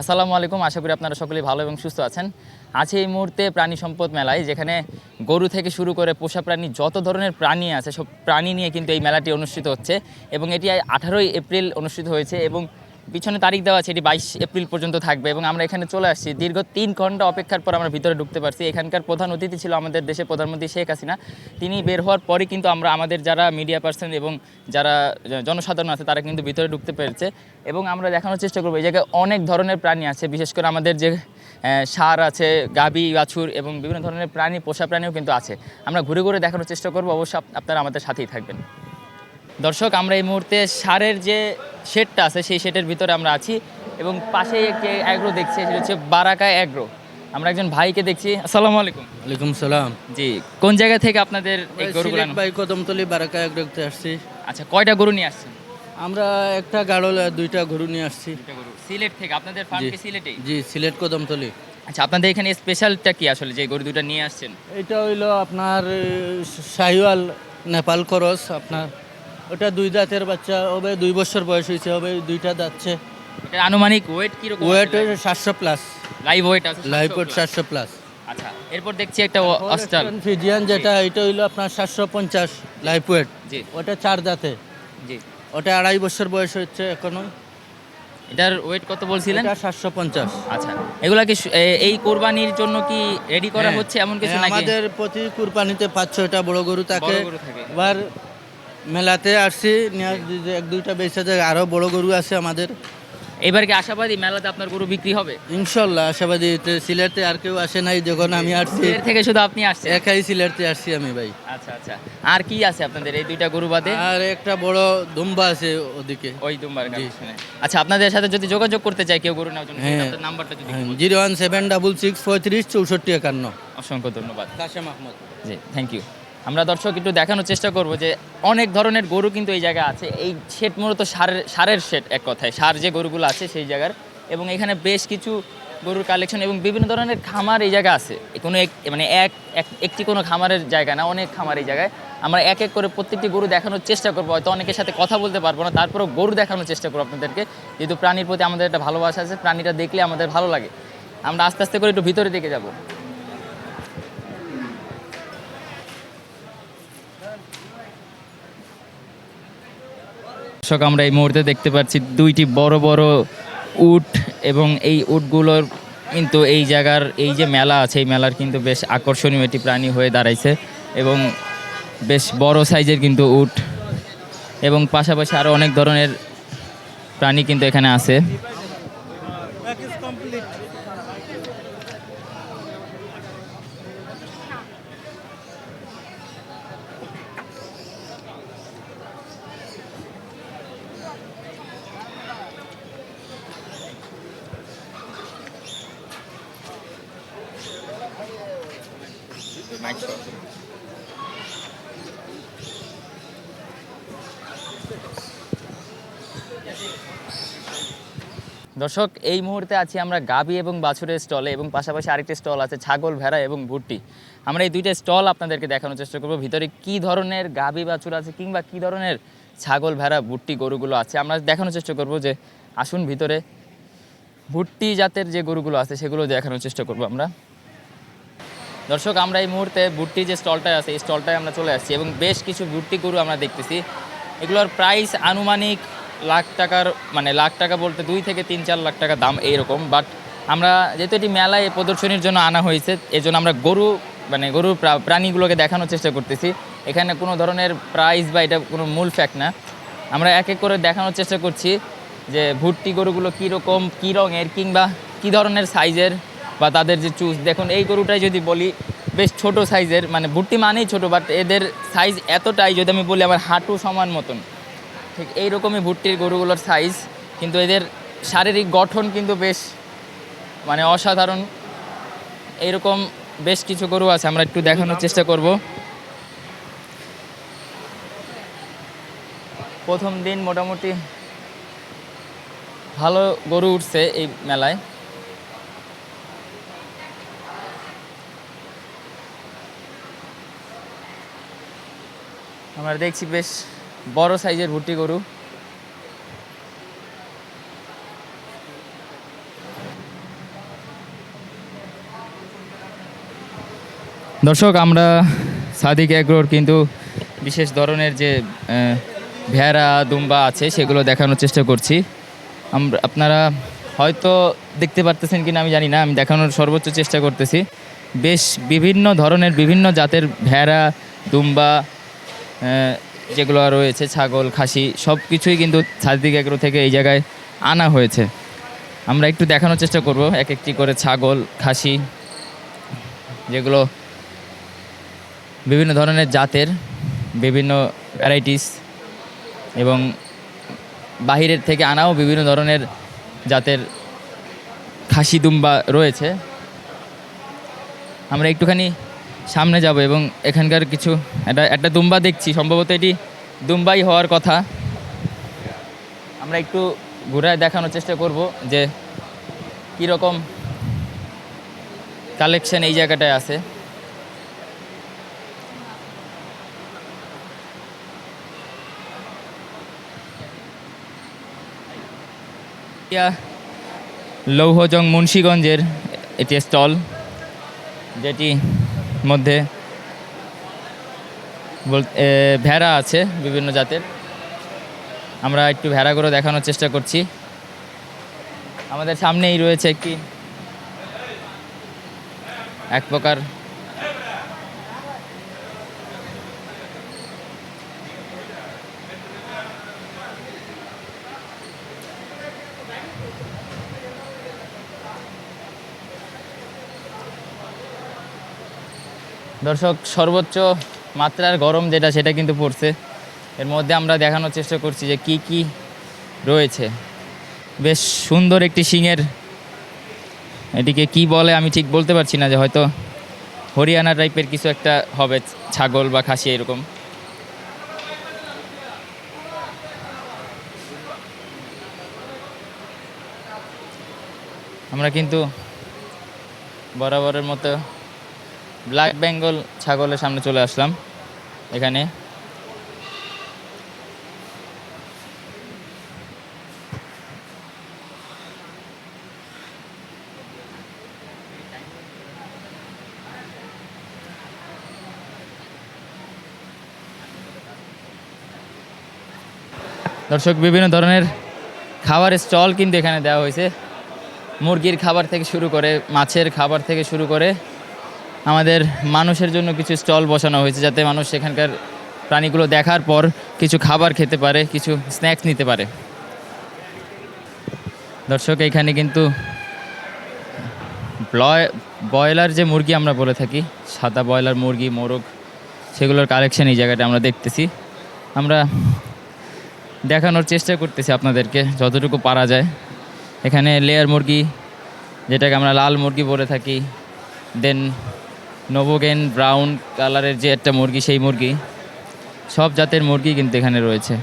আসসালামু আলাইকুম, আশা করি আপনারা সকলেই ভালো এবং সুস্থ আছেন। আছে এই মুহূর্তে প্রাণী সম্পদ মেলায়, যেখানে গরু থেকে শুরু করে পোষা প্রাণী, যত ধরনের প্রাণী আছে, সব প্রাণী নিয়ে কিন্তু এই মেলাটি অনুষ্ঠিত হচ্ছে এবং এটি আঠারোই এপ্রিল অনুষ্ঠিত হয়েছে এবং পিছনে তারিখ দেওয়া আছে, এটি বাইশ এপ্রিল পর্যন্ত থাকবে এবং আমরা এখানে চলে আসছি। দীর্ঘ তিন ঘণ্টা অপেক্ষার পর আমরা ভিতরে ঢুকতে পারছি। এখানকার প্রধান অতিথি ছিল আমাদের দেশের প্রধানমন্ত্রী শেখ হাসিনা। তিনি বের হওয়ার পরই কিন্তু আমরা, আমাদের যারা মিডিয়া পার্সন এবং যারা জনসাধারণ আছে, তারা কিন্তু ভিতরে ঢুকতে পেরেছে এবং আমরা দেখানোর চেষ্টা করব। এই জায়গায় অনেক ধরনের প্রাণী আছে, বিশেষ করে আমাদের যে সার আছে, গাবি বাছুর এবং বিভিন্ন ধরনের প্রাণী, পোষা প্রাণীও কিন্তু আছে। আমরা ঘুরে ঘুরে দেখানোর চেষ্টা করব, অবশ্যই আপ- আপনারা আমাদের সাথেই থাকবেন। দর্শক আমরা এই মুহূর্তে সারের যে শেডটা আছে সেই শেডের ভিতরে আমরা আছি এবং পাশেই একটি অ্যাগ্রো দেখছি সেটা হচ্ছে বারাকা অ্যাগ্রো আমরা একজন ভাইকে দেখছি। আসসালামু আলাইকুম। ওয়ালাইকুম সালাম। জি কোন জায়গা থেকে আপনাদের এই গরুগুলো সিলেট বাই কদমতলি বারাকা এক দেখতে আসছি। আচ্ছা কয়টা গরু নিয়ে আসছেন? আমরা একটা গাড়ল আর দুইটা গরু নিয়ে আসছি। দুইটা গরু। সিলেট থেকে আপনাদের ফার্ম কি সিলেটেই জি সিলেট কদমতলি। আচ্ছা আপনাদের এখানে স্পেশালটা কি আসলে যে গরু দুটো নিয়ে আসছেন? এটা হইল আপনার শাহিওয়াল নেপাল খরচ আপনার ওটা দুই দাঁতের বাচ্চা হবে দুই বছর বয়স হয়েছে হবে দুইটা এটার আনুমানিক ওয়েট কি রকম ওয়েট সাতশো প্লাস লাইভ ওয়েট আছে লাইভ ওয়েট। সাতশো প্লাস আচ্ছা এরপর দেখছি একটা অস্টাল ফিজিয়ান যেটা এটা হইল আপনার সাতশো পঞ্চাশ লাইভ ওয়েট জি। ওটা চার দাঁতে। জি। ওটা আড়াই বছর বয়স হচ্ছে এখনও। এটার ওয়েট কত বলছিলেন? এটা সাতশো পঞ্চাশ। আচ্ছা এগুলা কি এই কোরবানির জন্য কি রেডি করা হ্যাঁ, হচ্ছে এমন কিছু নাকি? আমাদের প্রতি কুরবানিতে পাঁচ ছয়টা বড় গরু থাকে। বড় গরু থাকে। এবার মেলাতে আসছি এক দুইটা বেঁচে যায় আরও বড় গরু আছে আমাদের। এবার কি আশাবাদী মেলাতে আপনার গরু বিক্রি হবে? ইনশাল্লাহ আশাবাদী। সিলেটে আর কেউ আসে নাই যখন আমি আসছি। এর থেকে শুধু আপনি আসছেন? একাই সিলেটে আসছি আমি ভাই। আচ্ছা আচ্ছা। আর কি আছে আপনাদের এই দুইটা গরু বাদে? আর একটা বড় দুম্বা আছে ওদিকে। ওই দুম্বার আচ্ছা আপনাদের সাথে যদি যোগাযোগ করতে চাই কেউ গরু নেওয়ার জন্য হ্যাঁ। আপনার নাম্বারটা যদি zero one seven double six পঁয়ত্রিশ চৌষট্টি একান্ন। অসংখ্য ধন্যবাদ। কাশেম আহমদ। জি থ্যাংক ইউ। আমরা দর্শক একটু দেখানোর চেষ্টা করব যে অনেক ধরনের গরু কিন্তু এই জায়গায় আছে। এই শেড মূলত সারের সারের শেড এক কথায়। সার যে গরুগুলো আছে সেই জায়গার। এবং এখানে বেশ কিছু গরুর কালেকশন এবং বিভিন্ন ধরনের খামার এই জায়গায় আছে। কোনো এক মানে এক, এক- একটি কোনো খামারের জায়গা না, অনেক খামার এই জায়গায়। আমরা এক এক করে প্রত্যেকটি গরু দেখানোর চেষ্টা করব। হয়তো অনেকের সাথে কথা বলতে পারব না, তারপরেও গরু দেখানোর চেষ্টা করব আপনাদেরকে। যেহেতু প্রাণীর প্রতি আমাদের একটা ভালোবাসা আছে, প্রাণীটা দেখলে আমাদের ভালো লাগে। আমরা আস্তে আস্তে করে একটু ভিতরে দিকে যাব। দর্শক, আমরা এই মুহূর্তে দেখতে পাচ্ছি দুইটি বড় বড় উট এবং এই উটগুলোর কিন্তু এই জায়গার এই যে মেলা আছে, এই মেলার কিন্তু বেশ আকর্ষণীয় একটি প্রাণী হয়ে দাঁড়াইছে এবং বেশ বড় সাইজের কিন্তু উট এবং পাশাপাশি আরও অনেক ধরনের প্রাণী কিন্তু এখানে আছে। দর্শক, এই মুহূর্তে আছি আমরা গাবি এবং বাছুরের স্টলে এবং পাশাপাশি আরেকটি স্টল আছে ছাগল, ভেড়া এবং ভুট্টি। আমরা এই দুইটা স্টল আপনাদেরকে দেখানোর চেষ্টা করব। ভিতরে কি ধরনের গাবি বাছুর আছে কিংবা কি ধরনের ছাগল, ভেড়া, ভুট্টি, গরুগুলো আছে? আমরা দেখানোর চেষ্টা করব যে আসুন ভিতরে ভুট্টি জাতের যে গরুগুলো আছে সেগুলো দেখানোর চেষ্টা করব আমরা। দর্শক, আমরা এই মুহূর্তে ভুট্টি যে স্টলটায় আছে, এই স্টলটায় আমরা চলে আসছি এবং বেশ কিছু ভুট্টি গরু আমরা দেখতেছি। এগুলোর প্রাইস আনুমানিক লাখ টাকার মানে লাখ টাকা বলতে দুই থেকে তিন, চার লাখ টাকা দাম এইরকম বাট আমরা যেহেতু এটি মেলায় প্রদর্শনীর জন্য আনা হয়েছে এই জন্য আমরা গরু মানে গরুর প্রাণীগুলোকে দেখানোর চেষ্টা করতেছি। এখানে কোনো ধরনের প্রাইস বা এটা কোনো মূল ফ্যাক্ট না। আমরা এক এক করে দেখানোর চেষ্টা করছি যে ভুট্টি গরুগুলো কীরকম, কী রঙের কিংবা কী ধরনের সাইজের বা তাদের যে চুজ দেখুন এই গরুটাই যদি বলি, বেশ ছোট সাইজের মানে ভুট্টি মানেই ছোট বাট এদের সাইজ এতটাই যদি আমি বলি আমার হাঁটু সমান মতন। ঠিক এইরকমই ভুট্টির গরুগুলোর সাইজ কিন্তু এদের শারীরিক গঠন কিন্তু বেশ মানে অসাধারণ। এইরকম বেশ কিছু গরু আছে, আমরা একটু দেখানোর চেষ্টা করব। প্রথম দিন মোটামুটি ভালো গরু উঠছে এই মেলায়। আমরা দেখছি বেশ বড় সাইজের ভুট্টি গরু। দর্শক, আমরা সাদিক এগ্রোর কিন্তু বিশেষ ধরনের যে ভেড়া, দুম্বা আছে, সেগুলো দেখানোর চেষ্টা করছি। আমরা আপনারা হয়তো দেখতে পারতেছেন কিনা আমি জানি না, আমি দেখানোর সর্বোচ্চ চেষ্টা করতেছি। বেশ বিভিন্ন ধরনের, বিভিন্ন জাতের ভেড়া, দুম্বা যেগুলো রয়েছে, ছাগল, খাসি সব কিছুই কিন্তু সাদিক এগ্রো থেকে এই জায়গায় আনা হয়েছে। আমরা একটু দেখানোর চেষ্টা করব, এক একটি করে ছাগল, খাসি, যেগুলো বিভিন্ন ধরনের জাতের, বিভিন্ন ভ্যারাইটিস এবং বাহিরের থেকে আনাও বিভিন্ন ধরনের জাতের খাসি দুম্বা রয়েছে। আমরা একটুখানি সামনে যাব এবং এখানকার কিছু একটা একটা দুম্বা দেখছি। সম্ভবত এটি দুম্বাই হওয়ার কথা। আমরা একটু ঘুরায় দেখানোর চেষ্টা করব যে কীরকম কালেকশন এই জায়গাটায় আছে। লৌহজং মুন্সীগঞ্জের এটি স্টল, যেটি মধ্যে ভেড়া আছে বিভিন্ন জাতের। আমরা একটু ভেড়াগুলো দেখানোর চেষ্টা করছি। আমাদের সামনেই রয়েছে একটি এক প্রকার দর্শক, সর্বোচ্চ মাত্রার গরম যেটা, সেটা কিন্তু পড়ছে। এর মধ্যে আমরা দেখানোর চেষ্টা করছি যে কি কি রয়েছে। বেশ সুন্দর একটি শিঙের এটিকে কি বলে আমি ঠিক বলতে পারছি না যে হয়তো হরিয়ানা টাইপের কিছু একটা হবে, ছাগল বা খাসি এরকম। আমরা কিন্তু বরাবরের মতো ব্ল্যাক বেঙ্গল ছাগলের সামনে চলে আসলাম, এখানে। দর্শক, বিভিন্ন ধরনের খাবারের স্টল কিন্তু এখানে দেওয়া হয়েছে। মুরগির খাবার থেকে শুরু করে, মাছের খাবার থেকে শুরু করে আমাদের মানুষের জন্য কিছু স্টল বসানো হয়েছে যাতে মানুষ সেখানকার প্রাণীগুলো দেখার পর কিছু খাবার খেতে পারে, কিছু স্ন্যাক্স নিতে পারে। দর্শক, এখানে কিন্তু ব্রয়লার যে মুরগি আমরা বলে থাকি, সাদা ব্রয়লার মুরগি, মোরগ, সেগুলোর কালেকশন এই জায়গাটা আমরা দেখতেছি। আমরা দেখানোর চেষ্টা করতেছি আপনাদেরকে, যতটুকু পারা যায়। এখানে লেয়ার মুরগি, যেটাকে আমরা লাল মুরগি বলে থাকি দেন নোভোগেন ব্রাউন কালারের যে একটা মুরগি সেই মুরগি সব জাতের মুরগি কিন্তু এখানে রয়েছে।